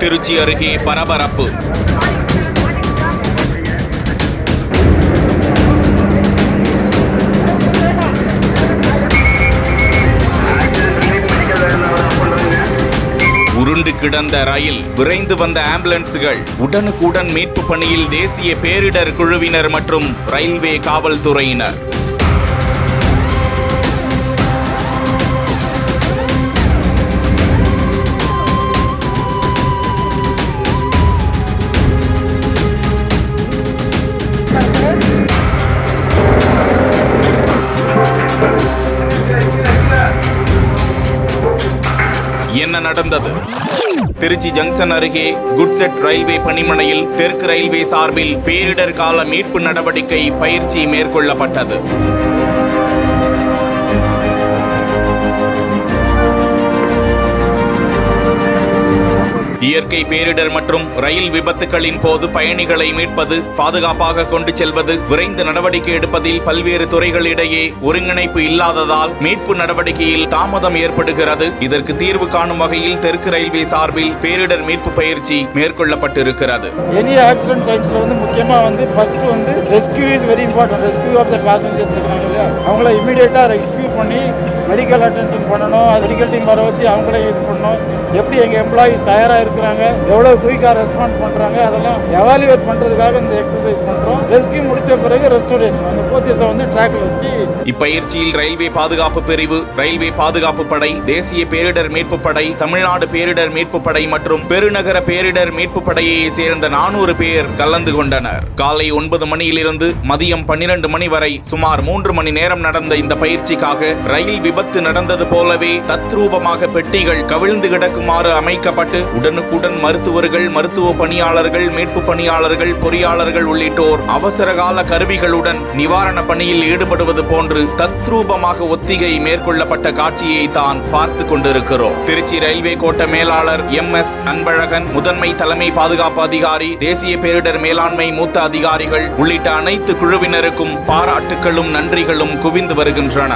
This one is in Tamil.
திருச்சி அருகே பரபரப்பு. உருண்டு கிடந்த ரயில் விரைந்து வந்த ஆம்புலன்ஸ்கள் உடனுக்குடன் மீட்பு பணியில் தேசிய பேரிடர் குழுவினர் மற்றும் ரயில்வே காவல்துறையினர். என்ன நடந்தது? திருச்சி ஜங்ஷன் அருகே குட்செட் ரயில்வே பணிமனையில் தெற்கு ரயில்வே சார்பில் பேரிடர் கால மீட்பு நடவடிக்கை பயிற்சி மேற்கொள்ளப்பட்டது. இயற்கை பேரிடர் மற்றும் ரயில் விபத்துகளின் போது பயணிகளை மீட்பது பாதுகாப்பாக கொண்டு செல்வது விரைந்து நடவடிக்கை எடுப்பதில் பல்வேறு துறைகளிடையே ஒருங்கிணைப்பு இல்லாததால் மீட்பு நடவடிக்கையில் தாமதம் ஏற்படுகிறது. இதற்கு தீர்வு காணும் வகையில் தெற்கு ரயில்வே சார்பில் பேரிடர் மீட்பு பயிற்சி மேற்கொள்ளப்பட்டிருக்கிறது. எனி ஆக்சிடென்ட் வந்து முக்கியமாக வந்து ஃபர்ஸ்ட் வந்து rescue is very important rescue of the passengers அவங்கள இமீடியட்டாக ரெஸ்கியூ பண்ணி மெடிக்கல் அட்டென்ஷன் பண்ணணும். மெடிக்கல் டீம் வர வச்சு அவங்களே இது பண்ணணும். எப்படி எங்கள் எம்ப்ளாயிஸ் தயாராக இருக்கிறாங்க? எவ்வளோ குயிக்காக ரெஸ்பாண்ட் பண்ணுறாங்க அதெல்லாம் எவாலுவேட் பண்ணுறதுக்காக இந்த எக்ஸசைஸ் பண்ணுறோம் ரெஸ்கியூ முடித்த பிறகு ரெஸ்டோரேஷன் அந்த கோச்சஸை வந்து ட்ராக்ல வச்சு இப்பயிற்சியில் ரயில்வே பாதுகாப்பு பிரிவு ரயில்வே பாதுகாப்பு படை தேசிய பேரிடர் மீட்பு படை தமிழ்நாடு பேரிடர் மீட்பு படை மற்றும் பெருநகர பேரிடர் மீட்பு படையை சேர்ந்த நானூறு பேர் கலந்து கொண்டனர். காலை ஒன்பது மணியிலிருந்து மதியம் பன்னிரண்டு மணி வரை சுமார் மூன்று மணி நேரம் நடந்த இந்த பயிற்சிக்காக ரயில் விபத்து நடந்தது போலவே தத்ரூபமாக பெட்டிகள் கவிழ்ந்து கிடக்குமாறு அமைக்கப்பட்டு உடனுக்குடன் மருத்துவர்கள் மருத்துவ பணியாளர்கள் மீட்பு பணியாளர்கள் பொறியாளர்கள் உள்ளிட்டோர் அவசரகால கருவிகளுடன் நிவாரண பணியில் ஈடுபடுவது போன்று தத்ரூபமாக ஒத்திகை மேற்கொள்ளப்பட்ட காட்சியை தான் பார்த்து கொண்டிருக்கிறோம். திருச்சி ரயில்வே கோட்ட மேலாளர் எம் எஸ் அன்பழகன் முதன்மை தலைமை பாதுகாப்பு அதிகாரி தேசிய பேரிடர் மேலாண்மை மூத்த அதிகாரிகள் உள்ளிட்ட அனைத்து குழுவினருக்கும் பாராட்டுகளும் நன்றிகளும் குவிந்து வருகின்றன.